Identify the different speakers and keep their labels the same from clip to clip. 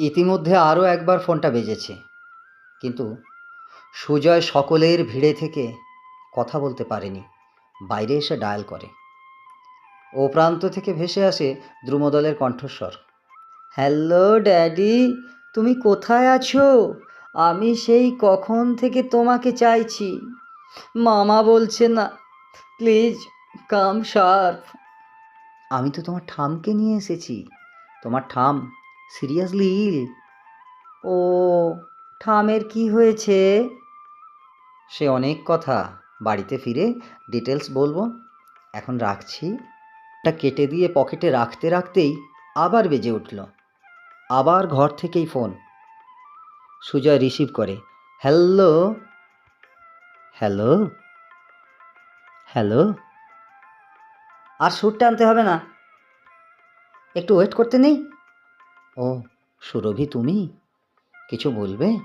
Speaker 1: ইতিমধ্যে আরও একবার ফোনটা বেজেছে। কিন্তু সুজয় সকলের ভিড়ে থেকে কথা বলতে পারেনি, বাইরে এসে ডায়াল করে। ও প্রান্ত থেকে ভেসে আসে দ্রুমদলের কণ্ঠস্বর। হ্যালো, ড্যাডি, তুমি কোথায় আছো? আমি সেই কখন থেকে তোমাকে চাইছি। মামা বলছে না, প্লিজ কাম শার্প। আমি তো তোমার ঠামকে নিয়ে এসেছি। তোমার ঠাম সিরিয়াসলি ইল? ও ঠামের কি হয়েছে? সে অনেক কথা। বাড়িতে ফিরে ডিটেলস বলব। এখন রাখছি। এটা কেটে দিয়ে পকেটে রাখতে রাখতেই আবার বেজে উঠল। আবার ঘর থেকেই ফোন। সুজয় রিসিভ করে হ্যালো? হ্যালো? হ্যালো? আর সুটটা আনতে হবে না। একটু ওয়েট করতে নেই? ও, সুরভি, তুমি? কিছু বলবে?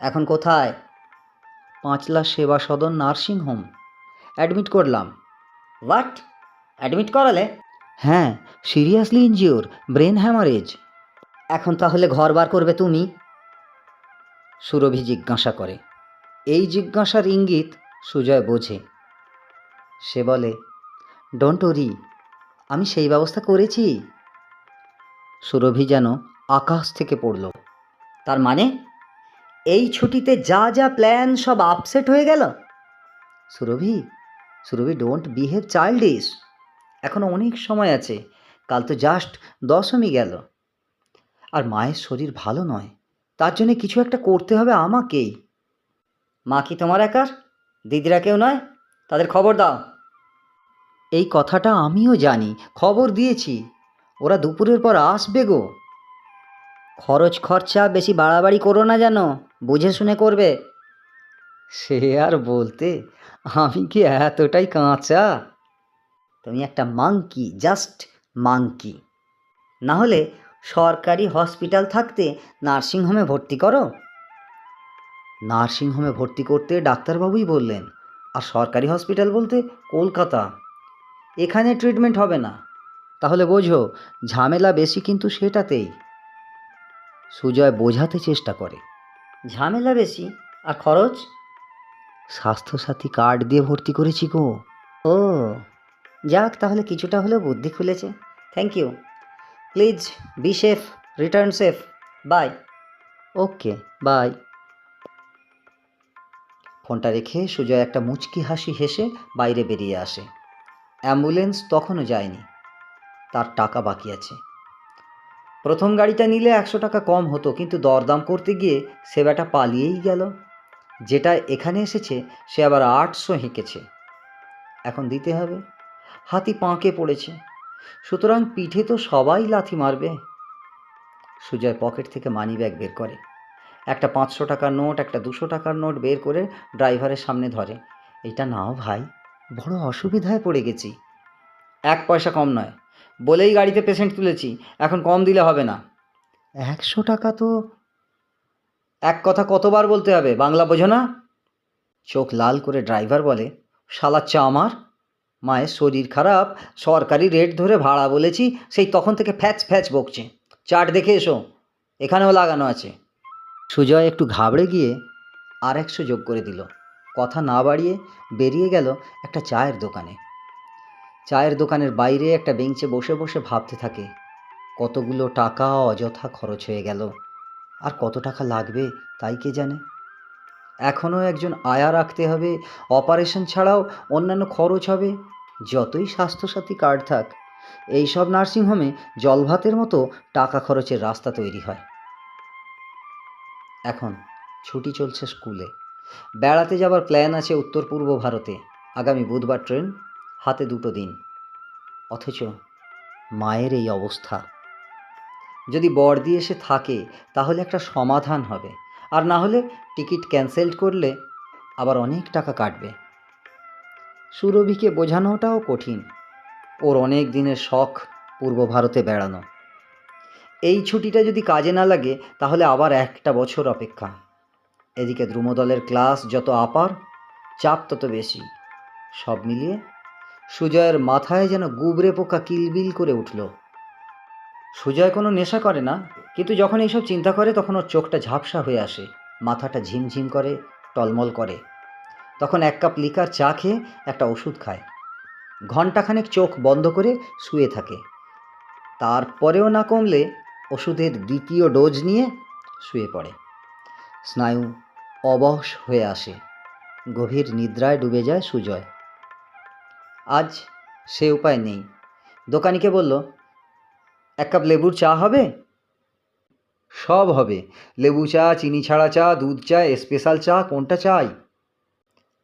Speaker 1: এখন কোথায়? Panchla Seva Sadan nursing home. Admit করলাম। হোয়াট? অ্যাডমিট করালে? হ্যাঁ সিরিয়াসলি ইনজিওর, ব্রেন হ্যামারেজ এখন তাহলে ঘর বার করবে তুমি? সুরভি জিজ্ঞাসা করে। এই জিজ্ঞাসার ইঙ্গিত সুজয় বোঝে। সে বলে ডোন্ট ওরি আমি সেই ব্যবস্থা করেছি। সুরভি যেন আকাশ থেকে পড়ল। তার মানে এই ছুটিতে যা যা প্ল্যান সব আপসেট হয়ে গেল? Surabhi Surabhi don't behave child childish এখনও অনেক সময় আছে, কাল তো জাস্ট দশমী গেল। আর মায়ের শরীর ভালো নয়, তার জন্য কিছু একটা করতে হবে আমাকেই। মা কি তোমার একার? দিদিরা কেউ নয়? তাদের খবর দাও। এই কথাটা আমিও জানি, খবর দিয়েছি। ওরা দুপুরের পর আসবে গো। খরচ খরচা বেশি বাড়াবাড়ি করো না যেন, বুঝে শুনে করবে। সে আর বলতে, আমি কি এতটাই কাঁচা? তুমি একটা মাংকি জাস্ট মাংকি না হলে সরকারি হসপিটাল থাকতে নার্সিংহোমে ভর্তি করো। নার্সিংহোমে ভর্তি করতে ডাক্তারবাবুই বললেন, আর সরকারি হসপিটাল বলতে কলকাতা। এখানে ট্রিটমেন্ট হবে না। তাহলে বোঝো ঝামেলা বেশি কিন্তু সেটাতেই। সুজয় বোঝাতে চেষ্টা করে। ঝামেলা বেশি? আর খরচ? স্বাস্থ্যসাথী কার্ড দিয়ে ভর্তি করেছি গো। ও যাক তাহলে কিছুটা হলেও বুদ্ধি খুলেছে। Thank you please be safe return safe bye okay bye ফোনটা রেখে সুজয় একটা মুচকি হাসি হেসে বাইরে বেরিয়ে আসে। অ্যাম্বুলেন্স তখনও যায়নি। তার টাকা বাকি আছে। প্রথম গাড়িটা নিলে একশো টাকা কম হতো, কিন্তু দরদাম করতে গিয়ে সেবাটা পালিয়েই গেল। যেটা এখানে এসেছে, সে আবার আটশো হেঁকেছে। এখন দিতে হবে। হাতি পাঁকে পড়েছে। সুতরাং পিঠে তো সবাই লাথি মারবে। সুজয় পকেট থেকে মানি ব্যাগ বের করে। একটা পাঁচশো টাকার নোট, একটা দুশো টাকার নোট বের করে ড্রাইভারের সামনে ধরে। এটা নাও ভাই, বড় অসুবিধায় পড়ে গেছি। এক পয়সা কম নয়। বলেই গাড়িতে পেশেন্ট তুলেছি। এখন কম দিলে হবে না। একশো টাকা তো এক কথা কতবার বলতে হবে? বাংলা বোঝো না। চোখ লাল করে ড্রাইভার বলে শালাচ্চা আমার মায়ের শরীর খারাপ সরকারি রেট ধরে ভাড়া বলেছি সেই তখন থেকে ফ্যাচ ফ্যাচ বকছে। চার্ট দেখে এসো এখানেও লাগানো আছে। সুজয় একটু ঘাবড়ে গিয়ে আর একশো যোগ করে দিল। কথা না বাড়িয়ে বেরিয়ে গেল একটা চায়ের দোকানে। চায়ের দোকানের বাইরে একটা বেঞ্চে বসে বসে ভাবতে থাকে, কতগুলো টাকা অযথা খরচ হয়ে গেল, আর কত টাকা লাগবে তাই কে জানে? এখনও একজন আয়া রাখতে হবে, অপারেশন ছাড়াও অন্যান্য খরচ হবে, যতই স্বাস্থ্যসাথী কার্ড থাক, এইসব নার্সিংহোমে জলভাতের মতো টাকা খরচের রাস্তা তৈরি হয়। এখন ছুটি চলছে স্কুলে, বেড়াতে যাবার প্ল্যান আছে উত্তর পূর্ব ভারতে, আগামী বুধবার ট্রেন হাতে দুটো দিন। অথচ মায়ের এই অবস্থা। যদি বর্দি এসে থাকে, তাহলে একটা সমাধান হবে। আর না হলে টিকিট ক্যান্সেল করলে আবার অনেক টাকা কাটবে। সুরভিকে বোঝানোটাও কঠিন। ওর অনেক দিনের শখ পূর্ব ভারতে বেড়ানো। এই ছুটিটা যদি কাজে না লাগে, তাহলে আবার একটা বছর অপেক্ষা। এদিকে দ্রুমদলের ক্লাস যত আপার, চাপ তত বেশি। সব মিলিয়ে সুজয়ের মাথায় যেন গুবরে পোকা কিলবিল করে উঠল। সুজয় কোনো নেশা করে না, কিন্তু যখন এইসব চিন্তা করে তখন ওর চোখটা ঝাপসা হয়ে আসে, মাথাটা ঝিমঝিম করে, টলমল করে। তখন এক কাপ লিকার চা খেয়ে একটা ওষুধ খায়। ঘণ্টাখানেক চোখ বন্ধ করে শুয়ে থাকে। তারপরেও না কমলে ওষুধের দ্বিতীয় ডোজ নিয়ে শুয়ে পড়ে। স্নায়ু অবশ হয়ে আসে। গভীর নিদ্রায় ডুবে যায় সুজয়। আজ সে উপায় নেই। দোকানিকে বলল, এক কাপ লেবুর চা হবে? সব হবে। লেবু চা, চিনি ছাড়া চা, দুধ চা, স্পেশাল চা, কোনটা চাই?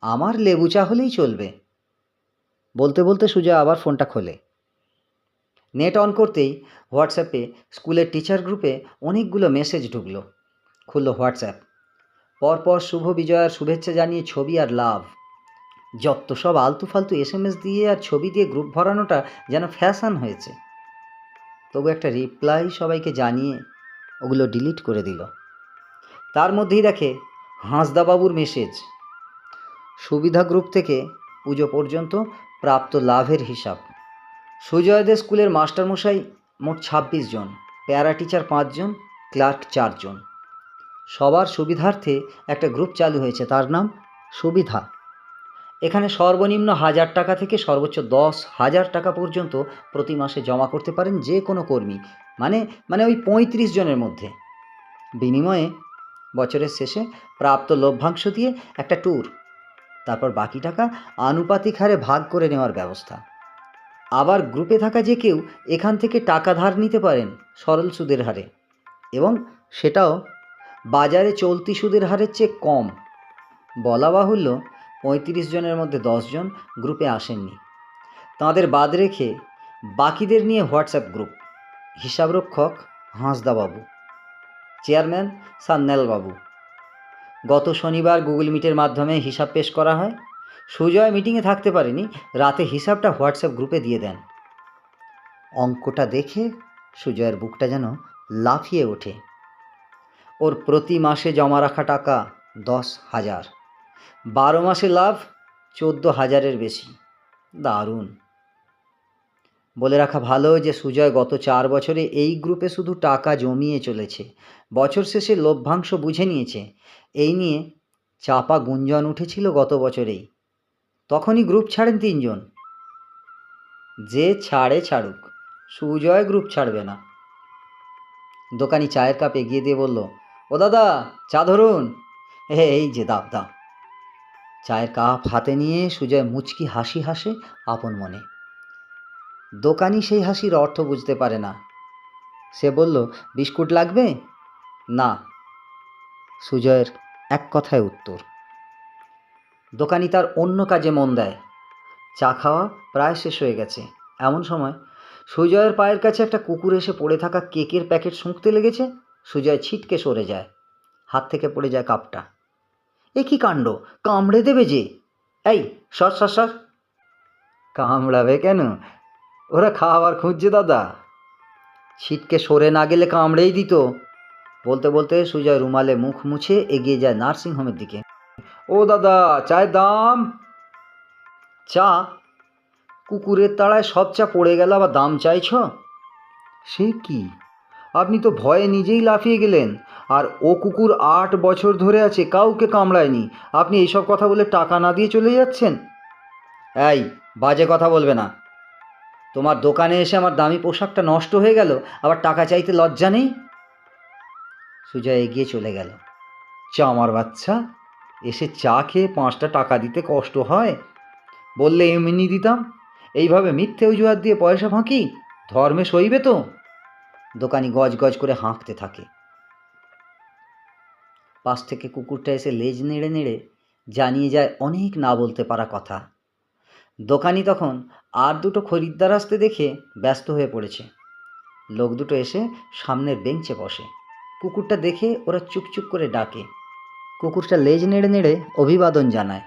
Speaker 1: আমার লেবু চা হলেই চলবে। বলতে বলতে সুজা আবার ফোনটা খোলে। নেট অন করতেই হোয়াটসঅ্যাপে স্কুলের টিচার গ্রুপে অনেকগুলো মেসেজ ঢুকলো। খুলল হোয়াটসঅ্যাপ। পরপর শুভ বিজয়ার শুভেচ্ছা জানিয়ে ছবি আর লাভ। যত সব আলতু ফালতু এস এম এস দিয়ে আর ছবি দিয়ে গ্রুপ ভরানোটা যেন ফ্যাশান হয়েছে। তবু একটা রিপ্লাই সবাইকে জানিয়ে ওগুলো ডিলিট করে দিল। তার মধ্যেই দেখে হাঁসদাবাবুর মেসেজ সুবিধা গ্রুপ থেকে পুজো পর্যন্ত প্রাপ্ত লাভের হিসাব। সুজয়দের স্কুলের মাস্টারমশাই মোট ছাব্বিশ জন, প্যারা টিচার পাঁচজন ক্লার্ক চারজন সবার সুবিধার্থে একটা গ্রুপ চালু হয়েছে, তার নাম সুবিধা। এখানে সর্বনিম্ন হাজার টাকা থেকে সর্বোচ্চ দশ হাজার টাকা পর্যন্ত প্রতি মাসে জমা করতে পারেন যে কোনো কর্মী। মানে মানে ওই পঁয়ত্রিশ জনের মধ্যে। বিনিময়ে বছরের শেষে প্রাপ্ত লভ্যাংশ দিয়ে একটা ট্যুর তারপর বাকি টাকা আনুপাতিক হারে ভাগ করে নেওয়ার ব্যবস্থা। আবার গ্রুপে থাকা যে কেউ এখান থেকে টাকা ধার নিতে পারেন সরল সুদের হারে। এবং সেটাও বাজারে চলতি সুদের হারের চেয়ে কম। বলা বাহুল্য পঁয়ত্রিশ জনের মধ্যে জন গ্রুপে আসেননি। তাঁদের বাদ রেখে বাকিদের নিয়ে হোয়াটসঅ্যাপ গ্রুপ। হিসাবরক্ষক হাঁসদাবাবু, চেয়ারম্যান সান্যালবাবু গত শনিবার গুগল মিটের মাধ্যমে হিসাব পেশ করা হয়। সুজয় মিটিংয়ে থাকতে পারেনি, রাতে হিসাবটা হোয়াটসঅ্যাপ গ্রুপে দিয়ে দেন। অঙ্কটা দেখে সুজয়ের বুকটা যেন লাফিয়ে ওঠে। ওর প্রতি মাসে জমা রাখা টাকা দশ হাজার। বারো মাসে লাভ, চোদ্দ হাজারের বেশি। দারুণ। বলে রাখা ভালো যে সুজয় গত চার বছরে এই গ্রুপে শুধু টাকা জমিয়ে চলেছে। বছর শেষে লভ্যাংশ বুঝে নিয়েছে। এই নিয়ে চাপা গুঞ্জন উঠেছিল গত বছরেই। তখনই গ্রুপ ছাড়েন তিনজন। যে ছাড়ে ছাড়ুক, সুজয় গ্রুপ ছাড়বে না। দোকানি চায়ের কাপ এগিয়ে দিয়ে বলল, ও দাদা, চা ধরুন। এই যে দাব চায়ের কাপ হাতে নিয়ে সুজয় মুচকি হাসি হাসে আপন মনে। দোকানি সেই হাসির অর্থ বুঝতে পারে না। সে বলল, বিস্কুট লাগবে? না। সুজয়ের এক কথায় উত্তর। দোকানি তার অন্য কাজে মন দেয়। চা খাওয়া প্রায় শেষ হয়ে গেছে। এমন সময় সুজয়ের পায়ের কাছে একটা কুকুর এসে পড়ে থাকা কেকের প্যাকেট শুঁকতে লেগেছে। সুজয় ছিটকে সরে যায়। হাত থেকে পড়ে যায় কাপটা। এ কি কাণ্ড? কামড়ে দেবে যে। এই, সর সর সর। কামড়াবে কেন? ওরা খাওয়ার খুঁজছে, দাদা। ছিটকে সরে না গেলে কামড়েই দিত। বলতে বলতে সুজয় রুমালে মুখ মুছে এগিয়ে যায় নার্সিংহোমের দিকে। ও, দাদা, চায়ের দাম? চা? কুকুরের তাড়ায় সব চা পড়ে গেল, আবার দাম চাইছ? সে কি? আপনি তো ভয়ে নিজেই লাফিয়ে গেলেন। আর ও কুকুর আট বছর ধরে আছে, কাউকে কামড়ায়নি। আপনি এইসব কথা বলে টাকা না দিয়ে চলে যাচ্ছেন? এই, বাজে কথা বলবে না। তোমার দোকানে এসে আমার দামি পোশাকটা নষ্ট হয়ে গেল, আবার টাকা চাইতে লজ্জা নেই? সুজয় এগিয়ে চলে গেল। চা, আমার বাচ্চা। এসে চা খেয়ে পাঁচটা টাকা দিতে কষ্ট হয়? বললে এমনি দিতাম। এইভাবে মিথ্যে অজুহাত দিয়ে পয়সা ফাঁকি? ধর্মে সইবে তো? দোকানি গজ গজ করে হাঁকতে থাকে। পাশ থেকে কুকুরটা এসে লেজ নেড়ে নেড়ে জানিয়ে যায়, অনেক না বলতে পারা কথা। দোকানি তখন আর দুটো খরিদ্দার আসতে দেখে ব্যস্ত হয়ে পড়েছে। লোক দুটো এসে সামনের বেঞ্চে বসে। কুকুরটা দেখে ওরা চুপচুপ করে ডাকে। কুকুরটা লেজ নেড়ে নেড়ে অভিবাদন জানায়।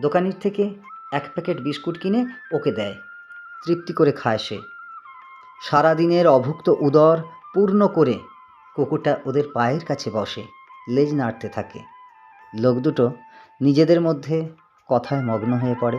Speaker 1: দোকানির থেকে এক প্যাকেট বিস্কুট কিনে ওকে দেয়। তৃপ্তি করে খায় সে। সারাদিনের অভুক্ত উদর পূর্ণ করে কুকুরটা ওদের পায়ের কাছে বসে, লেজ নাড়তে থাকে। লোক দুটো নিজেদের মধ্যে কথায় মগ্ন হয়ে পড়ে।